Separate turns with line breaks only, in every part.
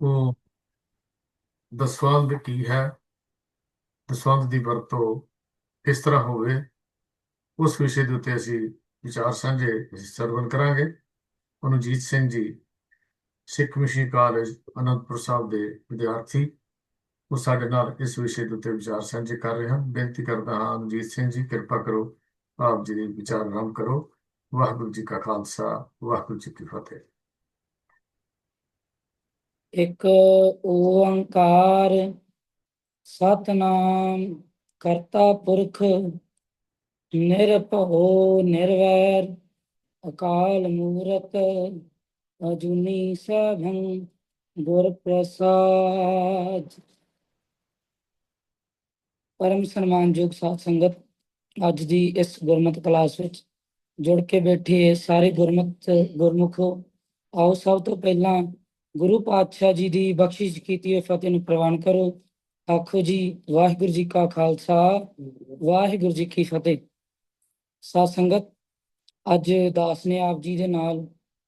ਉਹ ਦਸਵੰਧ ਕੀ ਹੈ? ਦਸਵੰਧ ਦੀ ਵਰਤੋਂ ਕਿਸ ਤਰ੍ਹਾਂ ਹੋਵੇ? ਉਸ ਵਿਸ਼ੇ ਦੇ ਉੱਤੇ ਅਸੀਂ ਵਿਚਾਰ ਸਾਂਝੇ ਅਸੀਂ ਸਰਵਨ ਕਰਾਂਗੇ। ਅਨੁਜੀਤ ਸਿੰਘ ਜੀ, ਸਿੱਖ ਮਿਸ਼ਨ ਕਾਲਜ, ਅਨੰਦਪੁਰ ਸਾਹਿਬ ਦੇ ਵਿਦਿਆਰਥੀ। ਉਹ ਸਾਡੇ ਨਾਲ ਇਸ ਵਿਸ਼ੇ ਦੇ ਉੱਤੇ ਵਿਚਾਰ ਸਾਂਝੇ ਕਰ ਰਹੇ ਹਨ। ਬੇਨਤੀ ਕਰਦਾ ਹਾਂ, ਅਨੁਜੀਤ ਸਿੰਘ ਜੀ, ਕਿਰਪਾ ਕਰੋ, ਆਪ ਜੀ ਦੇ ਵਿਚਾਰ ਆਰੰਭ ਕਰੋ। ਵਾਹਿਗੁਰੂ ਜੀ ਕਾ ਖਾਲਸਾ, ਵਾਹਿਗੁਰੂ ਜੀ ਕੀ ਫਤਿਹ।
ਇੱਕ ਓੰਕਾਰ ਸਤਨਾਮ ਕਰਤਾ ਪੁਰਖ ਨਿਰਭਉ ਨਿਰਵੈਰ ਅਕਾਲ ਮੂਰਤ ਅਜੂਨੀ ਸੈਭੰ ਗੁਰ ਪ੍ਰਸਾਦ ਪਰਮ ਸਨਮਾਨਯੋਗ ਸਾਧ ਸੰਗਤ, ਅੱਜ ਦੀ ਇਸ ਗੁਰਮਤਿ ਕਲਾਸ ਵਿੱਚ ਜੁੜ ਕੇ ਬੈਠੇ ਸਾਰੇ ਗੁਰਮਤਿ ਗੁਰਮੁਖੋ, ਆਓ ਸਭ ਤੋਂ ਪਹਿਲਾਂ ਗੁਰੂ ਪਾਤਸ਼ਾਹ ਜੀ ਦੀ ਬਖਸ਼ਿਸ਼ ਕੀਤੀ ਹੋਈ ਫਤਿਹ ਨੂੰ ਪ੍ਰਵਾਨ ਕਰੋ। ਆਖੋ ਜੀ, ਵਾਹਿਗੁਰੂ ਜੀ ਕਾ ਖਾਲਸਾ, ਵਾਹਿਗੁਰੂ ਜੀ ਕੀ ਫਤਿਹ। ਸਾਧ ਸੰਗਤ, ਅੱਜ ਦਾਸ ਨੇ ਆਪ ਜੀ ਦੇ ਨਾਲ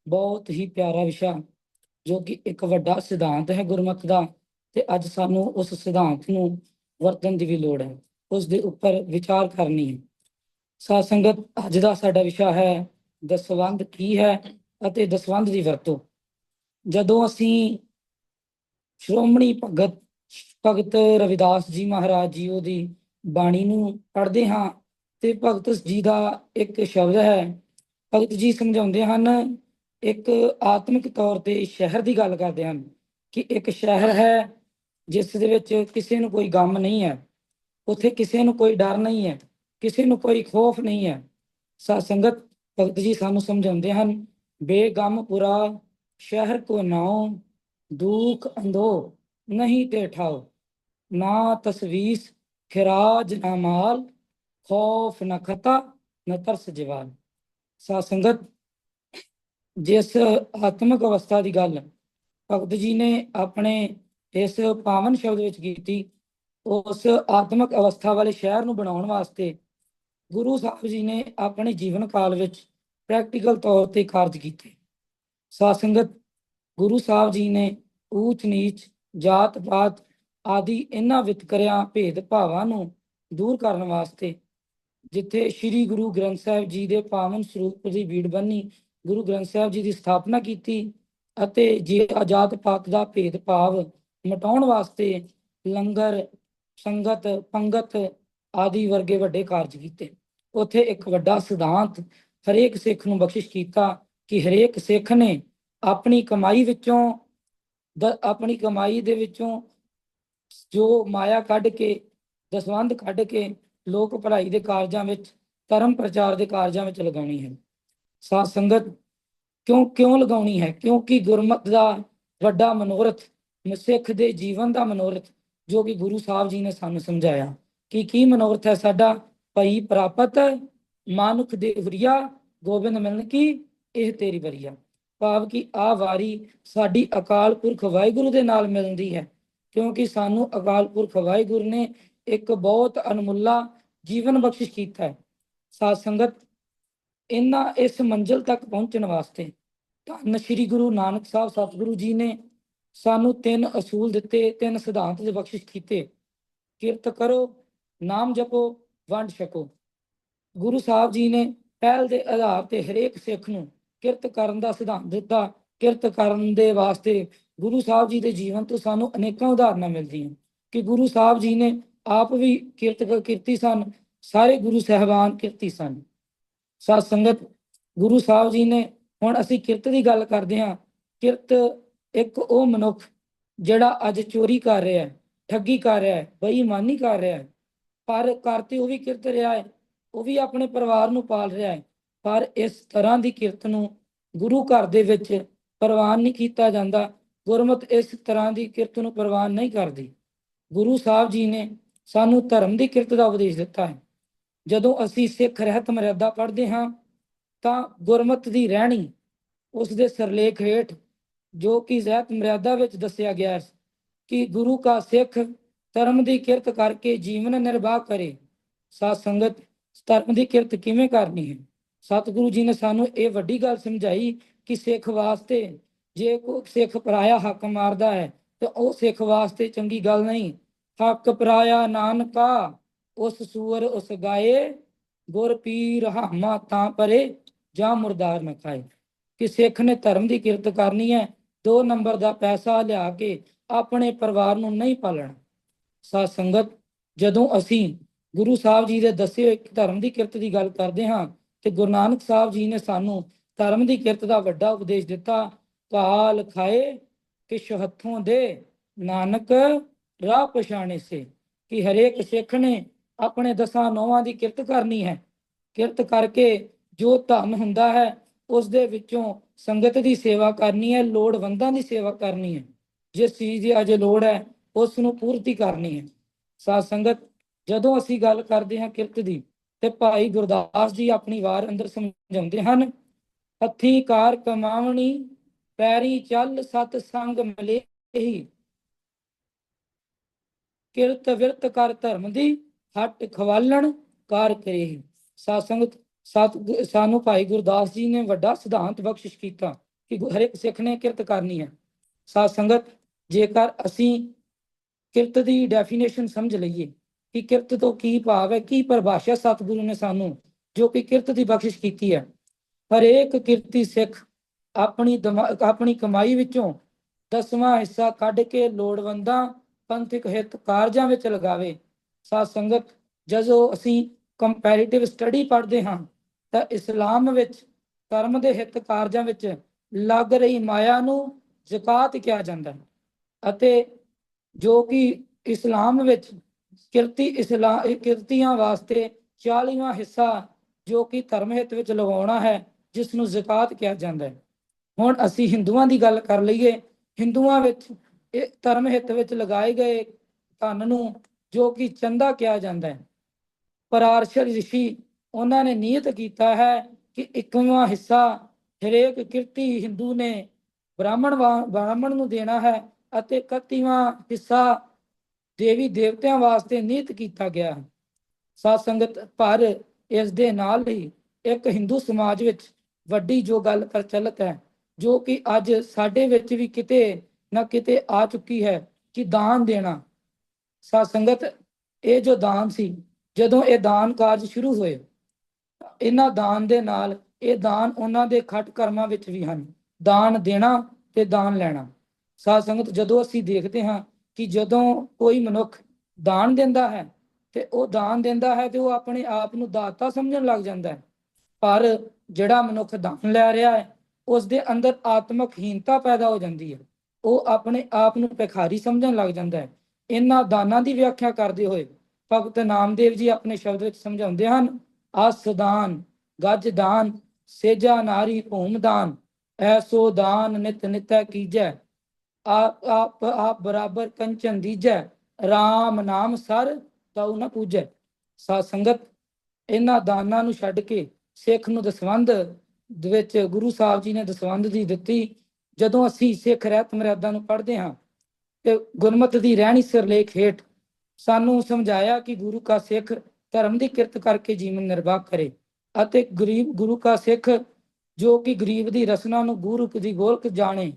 ਬਹੁਤ ਹੀ ਪਿਆਰਾ ਵਿਸ਼ਾ, ਜੋ ਕਿ ਇੱਕ ਵੱਡਾ ਸਿਧਾਂਤ ਹੈ ਗੁਰਮਤਿ ਦਾ, ਤੇ ਅੱਜ ਸਾਨੂੰ ਉਸ ਸਿਧਾਂਤ ਨੂੰ ਵਰਤਣ ਦੀ ਵੀ ਲੋੜ ਹੈ। ਉਸ ਦੇ ਉੱਪਰ ਵਿਚਾਰ ਕਰਨੀ ਹੈ। ਸਾਧ ਸੰਗਤ, ਅੱਜ ਦਾ ਸਾਡਾ ਵਿਸ਼ਾ ਹੈ, ਦਸਵੰਧ ਕੀ ਹੈ ਅਤੇ ਦਸਵੰਧ ਦੀ ਵਰਤੋਂ। ਜਦੋਂ ਅਸੀਂ ਸ਼੍ਰੋਮਣੀ ਭਗਤ ਭਗਤ ਰਵਿਦਾਸ ਜੀ ਮਹਾਰਾਜ ਜੀ ਉਹਦੀ ਬਾਣੀ ਨੂੰ ਪੜ੍ਹਦੇ ਹਾਂ ਤੇ ਭਗਤ ਜੀ ਦਾ ਇੱਕ ਸ਼ਬਦ ਹੈ, ਭਗਤ ਜੀ ਸਮਝਾਉਂਦੇ ਹਨ, ਇੱਕ ਆਤਮਿਕ ਤੌਰ ਤੇ ਸ਼ਹਿਰ ਦੀ ਗੱਲ ਕਰਦੇ ਹਨ ਕਿ ਇੱਕ ਸ਼ਹਿਰ ਹੈ ਜਿਸ ਦੇ ਵਿੱਚ ਕਿਸੇ ਨੂੰ ਕੋਈ ਗਮ ਨਹੀਂ ਹੈ, ਉੱਥੇ ਕਿਸੇ ਨੂੰ ਕੋਈ ਡਰ ਨਹੀਂ ਹੈ, ਕਿਸੇ ਨੂੰ ਕੋਈ ਖੌਫ ਨਹੀਂ ਹੈ। ਸਾਧ ਸੰਗਤ, ਭਗਤ ਜੀ ਸਾਨੂੰ ਸਮਝਾਉਂਦੇ ਹਨ, ਬੇਗਮ ਬੇਗਮਪੁਰਾ ਸ਼ਹਿਰ ਕੋ ਨਾਉ, ਦੁਖ ਅੰਧੋ ਨਹੀਂ ਤੇ ਠਾਓ ਨਾ ਤਸਵੀਸ ਖਿਰਾਜ ਨਾ ਮਾਲ, ਖੌਫ ਨਾ ਖਤਾ, ਨਾ ਤਰਸ ਜਵਾਨ ਸਾਧ ਸੰਗਤ, ਜਿਸ ਆਤਮਿਕ ਅਵਸਥਾ ਦੀ ਗੱਲ ਭਗਤ ਜੀ ਨੇ ਆਪਣੇ ਇਸ ਪਾਵਨ ਸ਼ਬਦ ਵਿੱਚ ਕੀਤੀ, ਉਸ ਆਤਮਿਕ ਅਵਸਥਾ ਵਾਲੇ ਸ਼ਹਿਰ ਨੂੰ ਬਣਾਉਣ ਵਾਸਤੇ ਗੁਰੂ ਸਾਹਿਬ ਜੀ ਨੇ ਆਪਣੇ ਜੀਵਨ ਕਾਲ ਵਿੱਚ ਪ੍ਰੈਕਟੀਕਲ ਤੌਰ ਤੇ ਕਾਰਜ ਕੀਤੇ। ਸਾਧ ਸੰਗਤ, ਗੁਰੂ ਸਾਹਿਬ ਜੀ ਨੇ ਊਚ ਨੀਚ, ਜਾਤ ਪਾਤ ਆਦਿ ਇਹਨਾਂ ਵਿਤਕਰਿਆਂ ਭੇਦ ਭਾਵਾਂ ਨੂੰ ਦੂਰ ਕਰਨ ਵਾਸਤੇ, ਜਿੱਥੇ ਸ੍ਰੀ ਗੁਰੂ ਗ੍ਰੰਥ ਸਾਹਿਬ ਜੀ ਦੇ ਪਾਵਨ ਸਰੂਪ ਦੀ ਬੀੜ ਬੰਨੀ, ਗੁਰੂ ਗ੍ਰੰਥ ਸਾਹਿਬ ਜੀ ਦੀ ਸਥਾਪਨਾ ਕੀਤੀ ਅਤੇ ਜੇ ਆਜ਼ਾਦ ਪਾਤ ਦਾ ਭੇਦ ਭਾਵ ਮਿਟਾਉਣ ਵਾਸਤੇ ਲੰਗਰ, ਸੰਗਤ, ਪੰਗਤ ਆਦਿ ਵਰਗੇ ਵੱਡੇ ਕਾਰਜ ਕੀਤੇ। ਉਥੇ ਇੱਕ ਵੱਡਾ ਸਿਧਾਂਤ ਹਰੇਕ ਸਿੱਖ ਨੂੰ ਬਖਸ਼ਿਸ਼ ਕੀਤਾ ਕਿ ਹਰੇਕ ਸਿੱਖ ਨੇ ਆਪਣੀ ਕਮਾਈ ਵਿੱਚੋਂ ਆਪਣੀ ਕਮਾਈ ਦੇ ਵਿੱਚੋਂ ਜੋ ਮਾਇਆ ਕੱਢ ਕੇ, ਦਸਵੰਧ ਕੱਢ ਕੇ ਲੋਕ ਭਲਾਈ ਦੇ ਕਾਰਜਾਂ ਵਿੱਚ, ਧਰਮ ਪ੍ਰਚਾਰ ਦੇ ਕਾਰਜਾਂ ਵਿੱਚ ਲਗਾਉਣੀ ਹੈ। ਸਾਧ ਸੰਗਤ ਕਿਉਂ ਕਿਉਂ ਲਗਾਉਣੀ ਹੈ? ਕਿਉਂਕਿ ਗੁਰਮਤ ਦਾ ਵੱਡਾ ਮਨੋਰਥ, ਸਿੱਖ ਦੇ ਜੀਵਨ ਦਾ ਮਨੋਰਥ ਜੋ ਕਿ ਗੁਰੂ ਸਾਹਿਬ ਜੀ ਨੇ ਸਾਨੂੰ ਸਮਝਾਇਆ। ਕਿ ਕੀ ਮਨੋਰਥ ਹੈ ਸਾਡਾ? ਭਈ ਪ੍ਰਾਪਤ ਮਾਨੁਖ ਦੇ ਹੁਰੀਆ ਗੋਬਿੰਦ ਮਿਲਨ ਕੀ ਇਹ ਤੇਰੀ ਬਰੀਆ ਭਾਵ ਕਿ ਆ ਵਾਰੀ ਸਾਡੀ ਅਕਾਲ ਪੁਰਖ ਵਾਹਿਗੁਰੂ ਦੇ ਨਾਲ ਮਿਲਦੀ ਹੈ, ਕਿਉਂਕਿ ਸਾਨੂੰ ਅਕਾਲ ਪੁਰਖ ਵਾਹਿਗੁਰੂ ਨੇ ਇੱਕ ਬਹੁਤ ਅਨਮੁੱਲਾ ਜੀਵਨ ਬਖਸ਼ਿਸ਼ ਕੀਤਾ ਹੈ। ਸਾਧ ਸੰਗਤ, ਇਹਨਾਂ ਇਸ ਮੰਜ਼ਿਲ ਤੱਕ ਪਹੁੰਚਣ ਵਾਸਤੇ ਧੰਨ ਸ਼੍ਰੀ ਗੁਰੂ ਨਾਨਕ ਸਾਹਿਬ ਸਤਿਗੁਰੂ ਜੀ ਨੇ ਸਾਨੂੰ ਤਿੰਨ ਅਸੂਲ ਦਿੱਤੇ, ਤਿੰਨ ਸਿਧਾਂਤ ਦੇ ਬਖਸ਼ਿਸ਼ ਕੀਤੇ। ਕਿਰਤ ਕਰੋ, ਨਾਮ ਜਪੋ, ਵੰਡ ਛਕੋ। ਗੁਰੂ ਸਾਹਿਬ ਜੀ ਨੇ ਪਹਿਲ ਦੇ ਆਧਾਰ ਤੇ ਹਰੇਕ ਸਿੱਖ ਨੂੰ ਕਿਰਤ ਕਰਨ ਦਾ ਸਿਧਾਂਤ ਦਿੱਤਾ। ਕਿਰਤ ਕਰਨ ਦੇ ਵਾਸਤੇ ਗੁਰੂ ਸਾਹਿਬ ਜੀ ਦੇ ਜੀਵਨ ਤੋਂ ਸਾਨੂੰ ਅਨੇਕਾਂ ਉਦਾਹਰਨਾਂ ਮਿਲਦੀਆਂ। ਕਿ ਗੁਰੂ ਸਾਹਿਬ ਜੀ ਨੇ ਆਪ ਵੀ ਕਿਰਤ ਕ- ਕੀਤੀ ਸਨ। ਸਾਰੇ ਗੁਰੂ ਸਹਿਬਾਨ ਕਿਰਤੀ ਸਨ। ਸਾਧ ਸੰਗਤ, ਗੁਰੂ ਸਾਹਿਬ ਜੀ ਨੇ ਹੁਣ ਅਸੀਂ ਕਿਰਤ ਦੀ ਗੱਲ ਕਰਦੇ ਹਾਂ। ਕਿਰਤ ਇੱਕ ਉਹ ਮਨੁੱਖ ਜਿਹੜਾ ਅੱਜ ਚੋਰੀ ਕਰ ਰਿਹਾ ਹੈ, ਠੱਗੀ ਕਰ ਰਿਹਾ ਹੈ, ਬੇਈਮਾਨੀ ਕਰ ਰਿਹਾ ਹੈ। ਪਰ ਕਰਤੇ ਉਹ ਵੀ ਕਿਰਤ ਰਿਹਾ ਹੈ। ਉਹ ਵੀ ਆਪਣੇ ਪਰਿਵਾਰ ਨੂੰ ਪਾਲ ਰਿਹਾ ਹੈ। ਪਰ ਇਸ ਤਰ੍ਹਾਂ ਦੀ ਕਿਰਤ ਨੂੰ ਗੁਰੂ ਘਰ ਦੇ ਵਿੱਚ ਪ੍ਰਵਾਨ ਨਹੀਂ ਕੀਤਾ ਜਾਂਦਾ। ਗੁਰਮਤ ਇਸ ਤਰ੍ਹਾਂ ਦੀ ਕਿਰਤ ਨੂੰ ਪ੍ਰਵਾਨ ਨਹੀਂ ਕਰਦੀ। ਗੁਰੂ ਸਾਹਿਬ ਜੀ ਨੇ ਸਾਨੂੰ ਧਰਮ ਦੀ ਕਿਰਤ ਦਾ ਉਪਦੇਸ਼ ਦਿੱਤਾ ਹੈ। ਜਦੋਂ ਅਸੀਂ ਸਿੱਖ ਰਹਿਤ ਮਰਿਆਦਾ ਪੜ੍ਹਦੇ ਹਾਂ, ਤਾਂ ਗੁਰਮਤ ਦੀ ਰਹਿਣੀ ਉਸ ਦੇ ਸਰਲੇਖ ਹੇਠ, ਜੋ ਕਿ ਰਹਿਤ ਮਰਿਆਦਾ ਵਿੱਚ ਦੱਸਿਆ ਗਿਆ ਹੈ ਕਿ ਗੁਰੂ ਕਾ ਸਿੱਖ ਧਰਮ ਦੀ ਕਿਰਤ ਕਰਕੇ ਜੀਵਨ ਨਿਰਵਾਹ ਕਰੇ। ਸਾਧ ਸੰਗਤ, ਧਰਮ ਦੀ ਕਿਰਤ ਕਿਵੇਂ ਕਰਨੀ ਹੈ? ਸਤਿਗੁਰੂ ਜੀ ਨੇ ਸਾਨੂੰ ਇਹ ਵੱਡੀ ਗੱਲ ਸਮਝਾਈ ਕਿ ਸਿੱਖ ਵਾਸਤੇ ਜੇ ਕੋਈ ਸਿੱਖ ਪਰਾਇਆ ਹੱਕ ਮਾਰਦਾ ਹੈ, ਤੇ ਉਹ ਸਿੱਖ ਵਾਸਤੇ ਚੰਗੀ ਗੱਲ ਨਹੀਂ। ਹੱਕ ਪਰਾਇਆ ਨਾਨਕਾ, ਉਸ ਸੂਰ ਉਸ ਗਾਏ, ਗੁਰ ਪੀਰ ਹਾਮਾ ਤਾਂ ਪਰੇ, ਜਾਂ ਮੁਰਦਾਰ ਨਾ ਖਾਏ। ਕਿ ਸਿੱਖ ਨੇ ਧਰਮ ਦੀ ਕਿਰਤ ਕਰਨੀ ਹੈ, ਦੋ ਨੰਬਰ ਦਾ ਪੈਸਾ ਲਿਆ ਕੇ ਆਪਣੇ ਪਰਿਵਾਰ ਨੂੰ ਨਹੀਂ ਪਾਲਣਾ। ਸਾਧ ਸੰਗਤ, ਜਦੋਂ ਅਸੀਂ ਗੁਰੂ ਸਾਹਿਬ ਜੀ ਦੇ ਦੱਸੇ ਹੋਏ ਧਰਮ ਦੀ ਕਿਰਤ ਦੀ ਗੱਲ ਕਰਦੇ ਹਾਂ ਤੇ ਗੁਰੂ ਨਾਨਕ ਸਾਹਿਬ ਜੀ ਨੇ ਸਾਨੂੰ ਧਰਮ ਦੀ ਕਿਰਤ ਦਾ ਵੱਡਾ ਉਪਦੇਸ਼ ਦਿੱਤਾ। ਕਾਲ ਖਾਏ ਕਿਛ ਹੱਥੋਂ ਦੇ, ਨਾਨਕ ਰਾਹ ਪਛਾਣੇ ਸੇ। ਕਿ ਹਰੇਕ ਸਿੱਖ ਨੇ ਆਪਣੇ ਦਸਾਂ ਨੌਵਾਂ ਦੀ ਕਿਰਤ ਕਰਨੀ ਹੈ। ਕਿਰਤ ਕਰਕੇ ਜੋ ਧਨ ਹੁੰਦਾ ਹੈ ਉਸ ਦੇ ਵਿੱਚੋਂ ਸੰਗਤ ਦੀ ਸੇਵਾ ਕਰਨੀ ਹੈ, ਲੋੜਵੰਦਾਂ ਦੀ ਸੇਵਾ ਕਰਨੀ ਹੈ। ਜਿਸ ਚੀਜ਼ ਦੀ ਅਜੇ ਲੋੜ ਹੈ ਉਸ ਨੂੰ ਪੂਰਤੀ ਕਰਨੀ ਹੈ। ਸਾਧ ਸੰਗਤ, ਜਦੋਂ ਅਸੀਂ ਗੱਲ ਕਰਦੇ ਹਾਂ ਕਿਰਤ ਦੀ ਤੇ ਭਾਈ ਗੁਰਦਾਸ ਜੀ ਆਪਣੀ ਵਾਰ ਅੰਦਰ ਸਮਝਾਉਂਦੇ ਹਨ, ਹੱਥੀਂ ਕਾਰ ਕਮਾਵਣੀ, ਪੈਰੀ ਚੱਲ ਸਤ ਸੰਗ ਮਿਲੇ ਕਿਰਤ ਵਿਰਤ ਕਰ ਧਰਮ ਦੀ, ਹੱਟ ਖਵਾਲਣ ਕਾਰ ਕਰੇ ਸਾਧ ਸੰਗਤ ਸਤ ਸਾਨੂੰ ਭਾਈ ਗੁਰਦਾਸ ਜੀ ਨੇ ਵੱਡਾ ਸਿਧਾਂਤ ਬਖਸ਼ਿਸ਼ ਕੀਤਾ ਕਿ ਗੁ- ਹਰੇਕ ਸਿੱਖ ਨੇ ਕਿਰਤ ਕਰਨੀ ਹੈ। ਸਾਧ ਸੰਗਤ, ਜੇਕਰ ਅਸੀਂ ਕਿਰਤ ਦੀ ਡੈਫੀਨੇਸ਼ਨ ਸਮਝ ਲਈਏ ਕਿ ਕਿਰਤ ਤੋਂ ਕੀ ਭਾਵ ਹੈ, ਕੀ ਪਰਿਭਾਸ਼ਾ ਸਤਿਗੁਰੂ ਨੇ ਸਾਨੂੰ, ਜੋ ਕਿ ਕਿਰਤ ਦੀ ਬਖਸ਼ਿਸ਼ ਕੀਤੀ ਹੈ। ਹਰੇਕ ਕਿਰਤੀ ਸਿੱਖ ਆਪਣੀ ਆਪਣੀ ਕਮਾਈ ਵਿੱਚੋਂ ਦਸਵਾਂ ਹਿੱਸਾ ਕੱਢ ਕੇ ਲੋੜਵੰਦਾਂ, ਪੰਥਕ ਹਿੱਤ ਕਾਰਜਾਂ ਵਿੱਚ ਲਗਾਵੇ। ਸਾਧ ਸੰਗਤ, ਜਦੋਂ ਅਸੀਂ ਕੰਪੈਰੀਟਿਵ ਸਟੱਡੀ ਪੜ੍ਹਦੇ ਹਾਂ, ਤਾਂ ਇਸਲਾਮ ਵਿੱਚ ਧਰਮ ਦੇ ਹਿੱਤ ਕਾਰਜਾਂ ਵਿੱਚ ਲੱਗ ਰਹੀ ਮਾਇਆ ਨੂੰ ਜ਼ਕਾਤ ਕਿਹਾ ਜਾਂਦਾ ਹੈ। ਅਤੇ ਜੋ ਕਿ ਇਸਲਾਮ ਵਿੱਚ ਕਿਰਤੀ ਇਸਲਾਮ ਕਿਰਤੀਆਂ ਵਾਸਤੇ 40ਵਾਂ ਹਿੱਸਾ ਜੋ ਕਿ ਧਰਮ ਹਿੱਤ ਵਿੱਚ ਲਗਾਉਣਾ ਹੈ ਜਿਸ ਨੂੰ ਜ਼ਕਾਤ ਕਿਹਾ ਜਾਂਦਾ ਹੈ। ਹੁਣ ਅਸੀਂ ਹਿੰਦੂਆਂ ਦੀ ਗੱਲ ਕਰ ਲਈਏ। ਹਿੰਦੂਆਂ ਵਿੱਚ ਇਹ ਧਰਮ ਹਿੱਤ ਵਿੱਚ ਲਗਾਏ ਗਏ ਧਨ ਨੂੰ ਜੋ ਕਿ ਚੰਦਾ ਕਿਹਾ ਜਾਂਦਾ ਹੈ। ਪਰਾਰਸ਼ਰ ਰਿਸ਼ੀ ਉਹਨਾਂ ਨੇ ਨਿਯਤ ਕੀਤਾ ਹੈ ਕਿ ਇੱਕਵਾਂ ਹਿੱਸਾ ਹਰੇਕ ਕਿਰਤੀ ਹਿੰਦੂ ਨੇ ਬ੍ਰਾਹਮਣ ਵਾ- ਬ੍ਰਾਹਮਣ ਨੂੰ ਦੇਣਾ ਹੈ ਅਤੇ 31ਵਾਂ ਹਿੱਸਾ ਦੇਵੀ ਦੇਵਤਿਆਂ ਵਾਸਤੇ ਨਿਯਤ ਕੀਤਾ ਗਿਆ। ਹੈ ਸਾਧ ਸੰਗਤ ਪਰ ਇਸ ਦੇ ਨਾਲ ਹੀ ਇੱਕ ਹਿੰਦੂ ਸਮਾਜ ਵਿੱਚ ਵੱਡੀ ਜੋ ਗੱਲ ਪ੍ਰਚਲਿਤ ਹੈ, ਜੋ ਕਿ ਅੱਜ ਸਾਡੇ ਵਿੱਚ ਵੀ ਕਿਤੇ ਨਾ ਕਿਤੇ ਆ ਚੁੱਕੀ ਹੈ ਕਿ ਦਾਨ ਦੇਣਾ। ਸਾਧ ਸੰਗਤ ਇਹ ਜੋ ਦਾਨ ਸੀ, ਜਦੋਂ ਇਹ ਦਾਨ ਕਾਰਜ ਸ਼ੁਰੂ ਹੋਏ, ਇਹਨਾਂ ਦਾਨ ਦੇ ਨਾਲ ਇਹ ਦਾਨ ਉਹਨਾਂ ਦੇ ਖੱਟ ਕਰਮਾਂ ਵਿੱਚ ਵੀ ਹਨ। ਦਾਨ ਦੇਣਾ ਤੇ ਦਾਨ ਲੈਣਾ। ਸਾਧ ਸੰਗਤ ਜਦੋਂ ਅਸੀਂ ਦੇਖਦੇ ਹਾਂ ਕਿ ਜਦੋਂ ਕੋਈ ਮਨੁੱਖ ਦਾਨ ਦਿੰਦਾ ਹੈ ਤੇ ਉਹ ਦਾਨ ਦਿੰਦਾ ਹੈ ਤੇ ਉਹ ਆਪਣੇ ਆਪ ਨੂੰ ਦਾਤਾ ਸਮਝਣ ਲੱਗ ਜਾਂਦਾ ਹੈ। ਪਰ ਜਿਹੜਾ ਮਨੁੱਖ ਦਾਨ ਲੈ ਰਿਹਾ ਹੈ ਉਸ ਦੇ ਅੰਦਰ ਆਤਮਿਕ ਹੀਨਤਾ ਪੈਦਾ ਹੋ ਜਾਂਦੀ ਹੈ। ਉਹ ਆਪਣੇ ਆਪ ਨੂੰ ਭਿਖਾਰੀ ਸਮਝਣ ਲੱਗ ਜਾਂਦਾ ਹੈ। ਇਹਨਾਂ ਦਾਨਾਂ ਦੀ ਵਿਆਖਿਆ ਕਰਦੇ ਹੋਏ ਭਗਤ ਨਾਮਦੇਵ ਜੀ ਆਪਣੇ ਸ਼ਬਦ ਵਿੱਚ ਸਮਝਾਉਂਦੇ ਹਨ ਆਸਦਾਨ ਗੱਜ ਦਾਨ, ਸੇਜਾ ਨਾਰੀ ਭੂਮ ਦਾਨ, ਐਸੋ ਦਾਨ ਨਿਤ ਨਿਤੈ ਕੀਜੈ। ਆਪ ਆਪ ਆਪ ਬਰਾਬਰ ਕੰਚਨ ਦੀਜੈ RAM ਨਾਮ ਸਰ ਤਉ ਨ ਪੂਜੈ। ਸਾਧ ਸੰਗਤ, ਇਹਨਾਂ ਦਾਨਾਂ ਨੂੰ ਛੱਡ ਕੇ ਸਿੱਖ ਨੂੰ ਦਸਵੰਧ ਦੇ ਵਿੱਚ ਗੁਰੂ ਸਾਹਿਬ ਜੀ ਨੇ ਦਸਵੰਧ ਦੀ ਦਿੱਤੀ। ਜਦੋਂ ਅਸੀਂ ਸਿੱਖ ਰਹਿਤ ਮਰਿਆਦਾ ਨੂੰ ਪੜ੍ਹਦੇ ਹਾਂ, ਤੇ ਗੁਰਮਤ ਦੀ ਰਹਿਣੀ ਸਿਰਲੇਖ ਹੇਠ ਸਾਨੂੰ ਸਮਝਾਇਆ ਕਿ ਗੁਰੂ ਕਾ ਸਿੱਖ ਧਰਮ ਦੀ ਕਿਰਤ ਕਰਕੇ ਜੀਵਨ ਨਿਰਵਾਹ ਕਰੇ ਅਤੇ ਗਰੀਬ, ਗੁਰੂ ਕਾ ਸਿੱਖ ਜੋ ਕਿ ਗਰੀਬ ਦੀ ਰਸਨਾ ਨੂੰ ਗੁਰੂ ਦੀ ਗੋਲਕ ਜਾਣੇ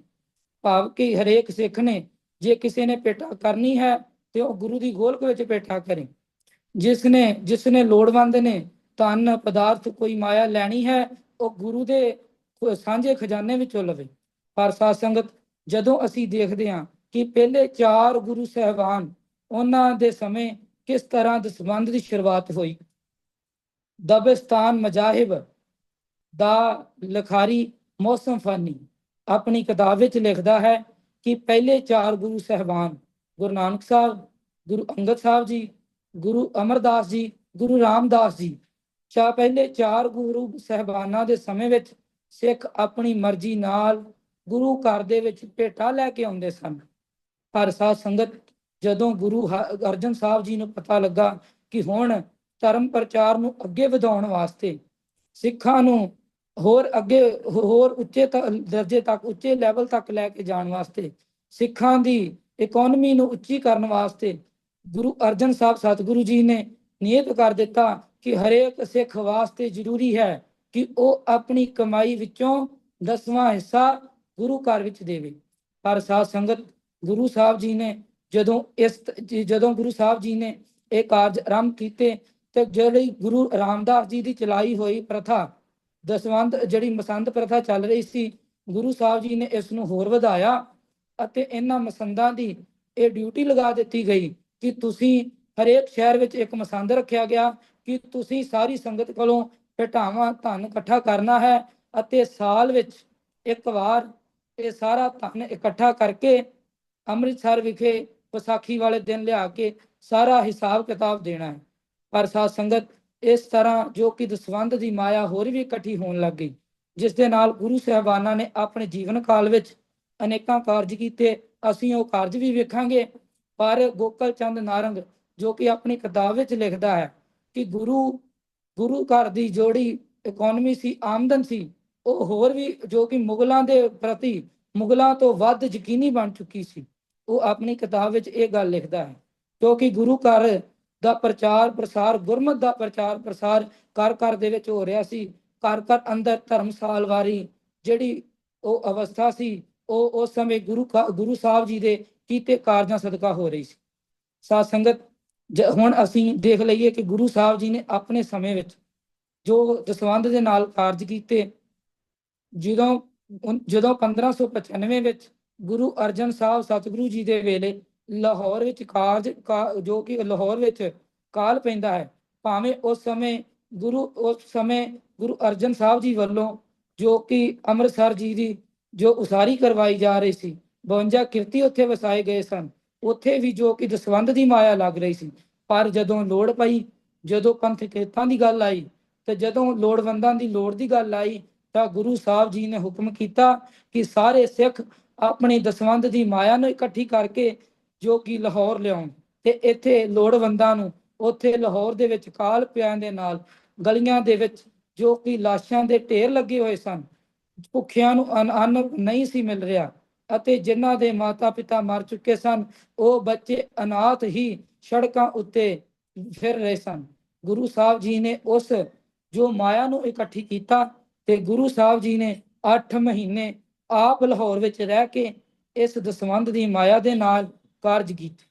ਭਾਵ ਕਿ ਹਰੇਕ ਸਿੱਖ ਨੇ ਜੇ ਕਿਸੇ ਨੇ ਪੇਟਾ ਕਰਨੀ ਹੈ, ਤੇ ਉਹ ਗੁਰੂ ਦੀ ਗੋਲਕ ਵਿੱਚ ਪੇਟਾ ਕਰੇ। ਜਿਸ ਨੇ ਜਿਸ ਨੇ ਲੋੜਵੰਦ ਨੇ ਧਨ, ਪਦਾਰਥ ਕੋਈ ਮਾਇਆ ਲੈਣੀ ਹੈ, ਉਹ ਗੁਰੂ ਦੇ ਸਾਂਝੇ ਖਜ਼ਾਨੇ ਵਿੱਚੋਂ ਲਵੇ। ਪਰ ਸਾਧ ਸੰਗਤ, ਜਦੋਂ ਅਸੀਂ ਦੇਖਦੇ ਹਾਂ ਕਿ ਪਹਿਲੇ ਚਾਰ ਗੁਰੂ ਸਹਿਬਾਨ, ਉਹਨਾਂ ਦੇ ਸਮੇਂ ਕਿਸ ਤਰ੍ਹਾਂ ਦਸਵੰਧ ਦੀ ਸ਼ੁਰੂਆਤ ਹੋਈ। ਦਬਿਸਤਾਨ ਮਜਾਹਿਬ ਦਾ ਲਖਾਰੀ ਮੌਸਮ ਫਾਨੀ। ਆਪਣੀ ਕਿਤਾਬ ਵਿੱਚ ਲਿਖਦਾ ਹੈ ਕਿ ਪਹਿਲੇ ਚਾਰ ਗੁਰੂ ਸਹਿਬਾਨ, ਗੁਰੂ ਨਾਨਕ ਸਾਹਿਬ, ਗੁਰੂ ਅੰਗਦ ਸਾਹਿਬ ਜੀ, ਗੁਰੂ ਅਮਰਦਾਸ ਜੀ, ਗੁਰੂ ਰਾਮਦਾਸ ਜੀ ਚਾ ਪਹਿਲੇ ਚਾਰ ਗੁਰੂ ਸਹਿਬਾਨਾਂ ਦੇ ਸਮੇਂ ਵਿੱਚ ਸਿੱਖ ਆਪਣੀ ਮਰਜ਼ੀ ਨਾਲ ਗੁਰੂ ਘਰ ਦੇ ਵਿੱਚ ਭੇਟਾ ਲੈ ਕੇ ਆਉਂਦੇ ਸਨ। ਪਰ ਸਾਧ ਸੰਗਤ, ਜਦੋਂ ਗੁਰੂ ਹ- ਅਰਜਨ ਸਾਹਿਬ ਜੀ ਨੂੰ ਪਤਾ ਲੱਗਾ ਕਿ ਹੁਣ ਧਰਮ ਪ੍ਰਚਾਰ ਨੂੰ ਅੱਗੇ ਵਧਾਉਣ ਵਾਸਤੇ ਸਿੱਖਾਂ ਨੂੰ ਹੋਰ ਅੱਗੇ, ਹੋਰ ਉੱਚੇ ਦਰਜੇ ਤੱਕ, ਉੱਚੇ ਲੈਵਲ ਤੱਕ ਲੈ ਕੇ ਜਾਣ ਵਾਸਤੇ, ਸਿੱਖਾਂ ਦੀ ਇਕਨੋਮੀ ਨੂੰ ਉੱਚੀ ਕਰਨ ਵਾਸਤੇ ਗੁਰੂ ਅਰਜਨ ਸਾਹਿਬ ਸਤਿਗੁਰੂ ਜੀ ਨੇ ਨਿਯਤ ਕਰ ਦਿੱਤਾ ਕਿ ਹਰੇਕ ਸਿੱਖ ਵਾਸਤੇ ਜ਼ਰੂਰੀ ਹੈ ਕਿ ਉਹ ਆਪਣੀ ਕਮਾਈ ਵਿੱਚੋਂ ਦਸਵਾਂ ਹਿੱਸਾ ਗੁਰੂ ਘਰ ਵਿੱਚ ਦੇਵੇ। ਪਰ ਸਾਧ ਸੰਗਤ, ਗੁਰੂ ਸਾਹਿਬ ਜੀ ਨੇ ਜਦੋਂ ਇਸ ਜਦੋਂ ਗੁਰੂ ਸਾਹਿਬ ਜੀ ਨੇ ਇਹ ਕਾਰਜ ਆਰੰਭ ਕੀਤੇ ਤੇ ਜਿਹੜੀ ਗੁਰੂ ਰਾਮਦਾਸ ਜੀ ਦੀ ਚਲਾਈ ਹੋਈ ਪ੍ਰਥਾ ਦਸਵੰਧ ਜਿਹੜੀ ਮਸੰਦ ਪ੍ਰਥਾ ਚੱਲ ਰਹੀ ਸੀ, ਗੁਰੂ ਸਾਹਿਬ ਜੀ ਨੇ ਇਸ ਨੂੰ ਹੋਰ ਵਧਾਇਆ ਅਤੇ ਇਹਨਾਂ ਮਸੰਦਾਂ ਦੀ ਇਹ ਡਿਊਟੀ ਲਗਾ ਦਿੱਤੀ ਗਈ ਕਿ ਤੁਸੀਂ ਹਰੇਕ ਸ਼ਹਿਰ ਵਿੱਚ ਇੱਕ ਮਸੰਦ ਰੱਖਿਆ ਗਿਆ, ਕਿ ਤੁਸੀਂ ਸਾਰੀ ਸੰਗਤ ਕੋਲੋਂ ਭਟਾਵਾਂ ਧਨ ਇਕੱਠਾ ਕਰਨਾ ਹੈ ਅਤੇ ਸਾਲ ਵਿੱਚ ਇੱਕ ਵਾਰ ਇਹ ਸਾਰਾ ਧਨ ਇਕੱਠਾ ਕਰਕੇ ਅੰਮ੍ਰਿਤਸਰ ਵਿਖੇ ਵਿਸਾਖੀ ਵਾਲੇ ਦਿਨ ਲਿਆ ਕੇ ਸਾਰਾ ਹਿਸਾਬ ਕਿਤਾਬ ਦੇਣਾ ਹੈ। ਪਰ ਸਾਧ ਸੰਗਤ ਇਸ ਤਰ੍ਹਾਂ ਜੋ ਕਿ ਦਸਵੰਧ ਦੀ ਮਾਇਆ ਹੋਰ ਵੀ ਇਕੱਠੀ ਹੋਣ ਲੱਗ ਗਈ, ਜਿਸ ਦੇ ਨਾਲ ਗੁਰੂ ਸਾਹਿਬਾਨਾਂ ਨੇ ਆਪਣੇ ਜੀਵਨ ਕਾਲ ਵਿੱਚ ਅਨੇਕਾਂ ਕਾਰਜ ਕੀਤੇ। ਅਸੀਂ ਉਹ ਕਾਰਜ ਵੀ ਵੇਖਾਂਗੇ, ਪਰ ਗੋਕਲ ਚੰਦ ਨਾਰੰਗ ਜੋ ਕਿ ਆਪਣੀ ਕਿਤਾਬ ਵਿੱਚ ਲਿਖਦਾ ਹੈ ਕਿ ਗੁਰੂ ਗੁਰੂ ਘਰ ਦੀ ਜੋੜੀ ਇਕਨੋਮੀ ਸੀ, ਆਮਦਨ ਸੀ, ਉਹ ਹੋਰ ਵੀ ਜੋ ਕਿ ਮੁਗਲਾਂ ਦੇ ਪ੍ਰਤੀ, ਮੁਗਲਾਂ ਤੋਂ ਵੱਧ ਯਕੀਨੀ ਬਣ ਚੁੱਕੀ ਸੀ। ਉਹ ਆਪਣੀ ਕਿਤਾਬ ਵਿੱਚ ਇਹ ਗੱਲ ਲਿਖਦਾ ਹੈ, ਕਿਉਂਕਿ ਗੁਰੂ ਘਰ ਦਾ ਪ੍ਰਚਾਰ ਪ੍ਰਸਾਰ, ਗੁਰਮਤ ਦਾ ਪ੍ਰਚਾਰ ਪ੍ਰਸਾਰ ਘਰ ਘਰ ਦੇ ਵਿੱਚ ਹੋ ਰਿਹਾ ਸੀ। ਘਰ ਘਰ ਅੰਦਰ ਧਰਮਸਾਲ ਵਾਰੀ ਜਿਹੜੀ ਉਹ ਅਵਸਥਾ ਸੀ, ਉਹ ਉਸ ਸਮੇਂ ਗੁਰੂ ਗੁਰੂ ਸਾਹਿਬ ਜੀ ਦੇ ਕੀਤੇ ਕਾਰਜਾਂ ਸਦਕਾ ਹੋ ਰਹੀ ਸੀ। ਸਾਧ ਸੰਗਤ ਹੁਣ ਅਸੀਂ ਦੇਖ ਲਈਏ ਕਿ ਗੁਰੂ ਸਾਹਿਬ ਜੀ ਨੇ ਆਪਣੇ ਸਮੇਂ ਵਿੱਚ ਜੋ ਦਸਵੰਧ ਦੇ ਨਾਲ ਕਾਰਜ ਕੀਤੇ, ਜਦੋਂ ਉਨ- ਜਦੋਂ 1595 ਵਿੱਚ ਗੁਰੂ ਅਰਜਨ ਸਾਹਿਬ ਸਤਿਗੁਰੂ ਜੀ ਦੇ ਵੇਲੇ ਲਾਹੌਰ ਵਿੱਚ ਕਾਰਜ, ਕਾ- ਜੋ ਕਿ ਲਾਹੌਰ ਵਿੱਚ ਕਾਲ ਪੈਂਦਾ ਹੈ, ਭਾਵੇਂ ਉਸ ਸਮੇਂ ਗੁਰੂ, ਉਸ ਸਮੇਂ ਗੁਰੂ ਅਰਜਨ ਸਾਹਿਬ ਜੀ ਵੱਲੋਂ ਜੋ ਕਿ ਅੰਮ੍ਰਿਤਸਰ ਜੀ ਦੀ ਜੋ ਉਸਾਰੀ ਕਰਵਾਈ ਜਾ ਰਹੀ ਸੀ 52 ਕਿਰਤੀ ਉੱਥੇ ਵਸਾਏ ਗਏ ਸਨ, ਉੱਥੇ ਵੀ ਜੋ ਕਿ ਦਸਵੰਧ ਦੀ ਮਾਇਆ ਲੱਗ ਰਹੀ ਸੀ, ਪਰ ਜਦੋਂ ਲੋੜ ਪਈ, ਜਦੋਂ ਪੰਥ ਪੰਥਕੇਤਾਂ ਦੀ ਗੱਲ ਆਈ ਤੇ ਜਦੋਂ ਲੋੜਵੰਦਾਂ ਦੀ ਲੋੜ ਦੀ ਗੱਲ ਆਈ ਤਾਂ ਗੁਰੂ ਸਾਹਿਬ ਜੀ ਨੇ ਹੁਕਮ ਕੀਤਾ ਕਿ ਸਾਰੇ ਸਿੱਖ ਆਪਣੀ ਦਸਵੰਧ ਦੀ ਮਾਇਆ ਨੂੰ ਇਕੱਠੀ ਕਰਕੇ ਜੋ ਕਿ ਲਾਹੌਰ ਲਿਆਉਣ। ਤੇ ਇੱਥੇ ਲੋੜਵੰਦਾਂ ਨੂੰ ਉੱਥੇ ਲਾਹੌਰ ਦੇ ਵਿੱਚ ਕਾਲ ਪਿਆਂ ਦੇ ਨਾਲ ਗਲੀਆਂ ਦੇ ਵਿੱਚ ਜੋ ਕਿ ਲਾਸ਼ਾਂ ਦੇ ਢੇਰ ਲੱਗੇ ਹੋਏ ਸਨ, ਭੁੱਖਿਆਂ ਨੂੰ ਅੰਨ ਨਹੀਂ ਸੀ ਮਿਲ ਰਿਹਾ ਅਤੇ ਜਿਨ੍ਹਾਂ ਦੇ ਮਾਤਾ ਪਿਤਾ ਮਰ ਚੁੱਕੇ ਸਨ, ਉਹ ਬੱਚੇ ਅਨਾਥ ਹੀ ਸੜਕਾਂ ਉੱਤੇ ਫਿਰ ਰਹੇ ਸਨ। ਗੁਰੂ ਸਾਹਿਬ ਜੀ ਨੇ ਉਸ ਜੋ ਮਾਇਆ ਨੂੰ ਇਕੱਠੀ ਕੀਤਾ ਤੇ ਗੁਰੂ ਸਾਹਿਬ ਜੀ ਨੇ 8 ਮਹੀਨੇ ਆਪ ਲਾਹੌਰ ਵਿੱਚ ਰਹਿ ਕੇ ਇਸ ਦਸਵੰਧ ਦੀ ਮਾਇਆ ਦੇ ਨਾਲ ਕਾਰਜ ਕੀਤੇ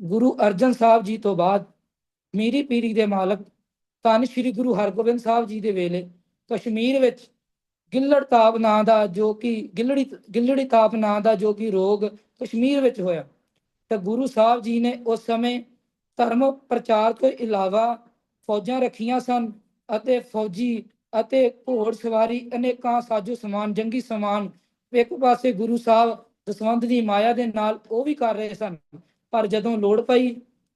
ਗੁਰੂ ਅਰਜਨ ਸਾਹਿਬ ਜੀ ਤੋਂ ਬਾਅਦ ਮੀਰੀ ਪੀਰੀ ਦੇ ਮਾਲਕ ਧੰਨ ਸ਼੍ਰੀ ਗੁਰੂ ਹਰਗੋਬਿੰਦ ਸਾਹਿਬ ਜੀ ਦੇ ਵੇਲੇ ਕਸ਼ਮੀਰ ਵਿੱਚ ਗਿੱਲੜ ਤਾਪ ਨਾਂ ਦਾ ਜੋ ਕਿ ਗਿੱਲੜੀ ਗਿੱਲੜੀ ਤਾਪ ਨਾਂ ਦਾ ਜੋ ਕਿ ਰੋਗ ਕਸ਼ਮੀਰ ਵਿੱਚ ਹੋਇਆ। ਤਾਂ ਗੁਰੂ ਸਾਹਿਬ ਜੀ ਨੇ ਉਸ ਸਮੇਂ ਧਰਮ ਪ੍ਰਚਾਰ ਤੋਂ ਇਲਾਵਾ ਫੌਜਾਂ ਰੱਖੀਆਂ ਸਨ ਅਤੇ ਫੌਜੀ ਅਤੇ ਘੋੜ ਸਵਾਰੀ ਅਨੇਕਾਂ ਸਾਜੋ ਸਮਾਨ, ਜੰਗੀ ਸਮਾਨ ਇੱਕ ਪਾਸੇ ਗੁਰੂ ਸਾਹਿਬ ਦਸਵੰਧ ਦੀ ਮਾਇਆ ਦੇ ਨਾਲ ਉਹ ਵੀ ਕਰ ਰਹੇ ਸਨ। ਪਰ ਜਦੋਂ ਲੋੜ ਪਈ,